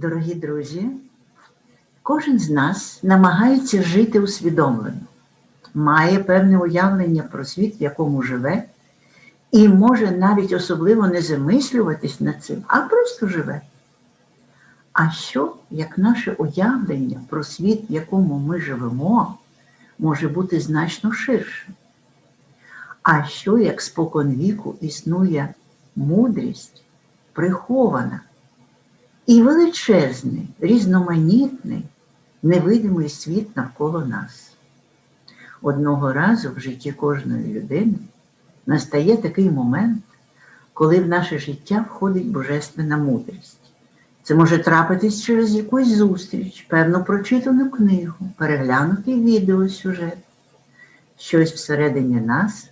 Дорогі друзі, кожен з нас намагається жити усвідомлено, має певне уявлення про світ, в якому живе, і може навіть особливо не замислюватись над цим, а просто живе. А що, як наше уявлення про світ, в якому ми живемо, може бути значно ширшим? А що, як спокон віку існує мудрість, прихована і величезний, різноманітний, невидимий світ навколо нас? Одного разу в житті кожної людини настає такий момент, коли в наше життя входить божественна мудрість. Це може трапитись через якусь зустріч, певну прочитану книгу, переглянутий відеосюжет. Щось всередині нас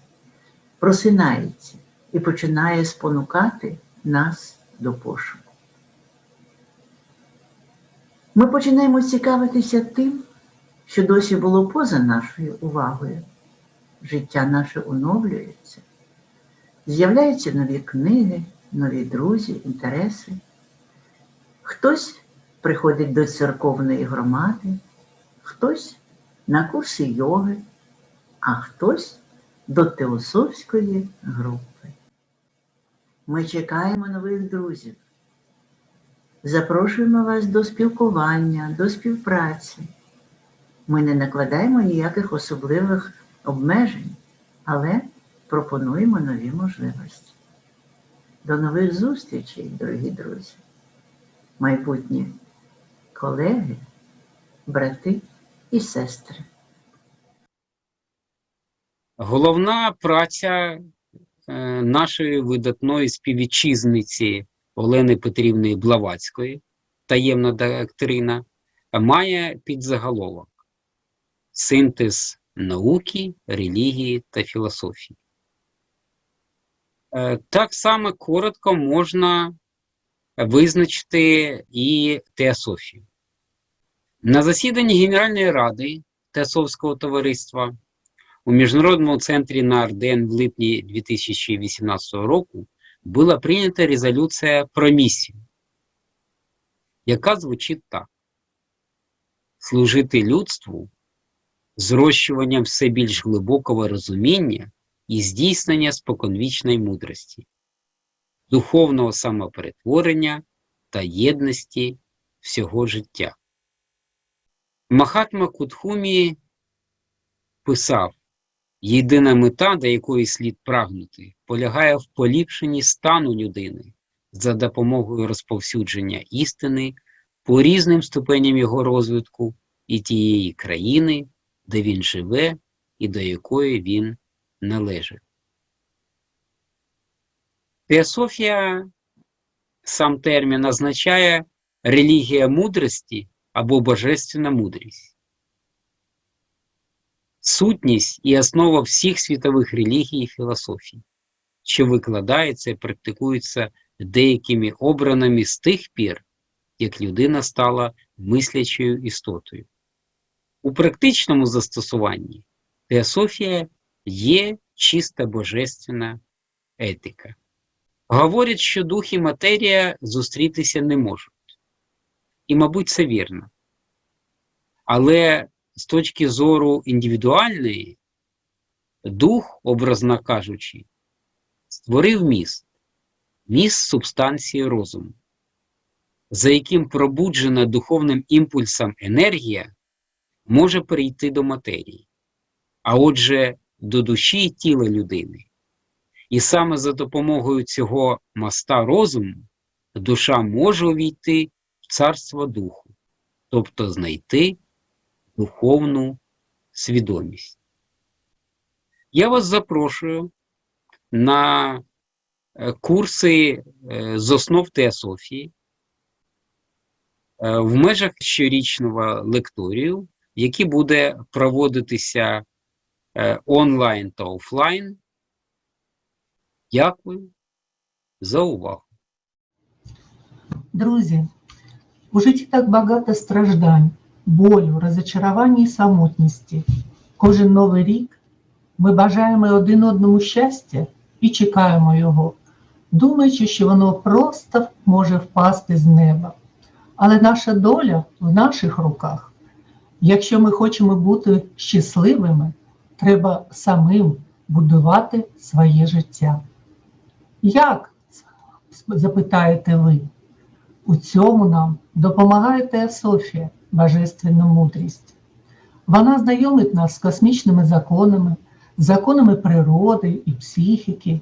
просинається і починає спонукати нас до пошуку. Ми починаємо цікавитися тим, що досі було поза нашою увагою. Життя наше оновлюється, з'являються нові книги, нові друзі, інтереси. Хтось приходить до церковної громади, хтось на курси йоги, а хтось до теософської групи. Ми чекаємо нових друзів. Запрошуємо вас до спілкування, до співпраці. Ми не накладаємо ніяких особливих обмежень, але пропонуємо нові можливості. До нових зустрічей, дорогі друзі, майбутні колеги, брати і сестри. Головна праця е, нашої видатної співвітчизниці Олени Петрівни Блаватської таємна доктрина має підзаголовок Синтез науки, релігії та філософії. Е, Так само коротко можна визначити і теософію. На засіданні Генеральної ради Теософського товариства у Міжнародному центрі на Арден в липні 2018 року була прийнята резолюція про місію, яка звучить так: служити людству зрощуванням все більш глибокого розуміння і здійснення споконвічної мудрості, духовного самоперетворення та єдності всього життя. Махатма Кутхумі писав, єдина мета, до якої слід прагнути, полягає в поліпшенні стану людини за допомогою розповсюдження істини по різним ступеням його розвитку і тієї країни, де він живе і до якої він належить. Теософія, сам термін означає релігія мудрості або божественна мудрість. Сутність і основа всіх світових релігій і філософій, що викладається і практикується деякими обраними з тих пір, як людина стала мислячою істотою. У практичному застосуванні теософія є чиста божественна етика. Говорять, що дух і матерія зустрітися не можуть. І, мабуть, це вірно. Але з точки зору індивідуальної, дух, образно кажучи, створив міст, міст субстанції розуму, за яким пробуджена духовним імпульсом енергія може перейти до матерії, а отже, до душі і тіла людини. І саме за допомогою цього моста розуму душа може увійти в царство духу, тобто знайти духовну свідомість. Я вас запрошую на е, курси е, з основ теософії е, в межах щорічного лекторію, який буде проводитися онлайн та офлайн. Дякую за увагу. Друзі, у житті так багато страждань, болю, розочарувань і самотності. Кожен новий рік ми бажаємо один одному щастя і чекаємо його, думаючи, що воно просто може впасти з неба. Але наша доля в наших руках. Якщо ми хочемо бути щасливими, треба самим будувати своє життя. Як? запитаєте ви. У цьому нам допомагає Теософія, Божественна мудрість. Вона знайомить нас з космічними законами, законами природи і психіки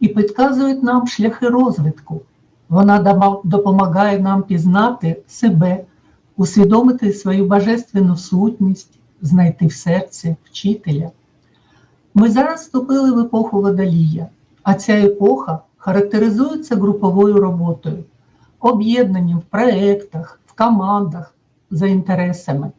і підказує нам шляхи розвитку. Вона допомагає нам пізнати себе, усвідомити свою божественну сутність, знайти в серці вчителя. Ми зараз вступили в епоху водолія, а ця епоха характеризується груповою роботою, об'єднанням в проєктах, в командах за інтересами.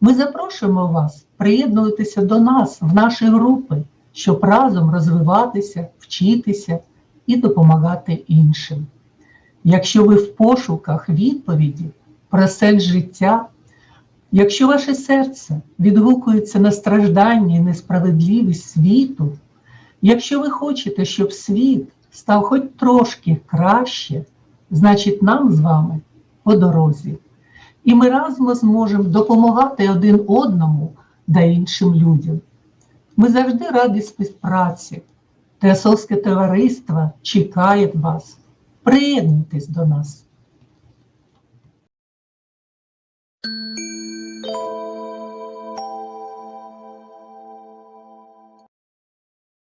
Ми запрошуємо вас приєднуватися до нас в наші групи, щоб разом розвиватися, вчитися і допомагати іншим. Якщо ви в пошуках відповіді про сенс життя, якщо ваше серце відгукується на страждання і несправедливість світу, якщо ви хочете, щоб світ став хоч трошки краще, значить нам з вами по дорозі. І ми разом зможемо допомагати один одному та іншим людям. Ми завжди раді співпраці. Теосовське товариство чекає вас. Приєднуйтесь до нас.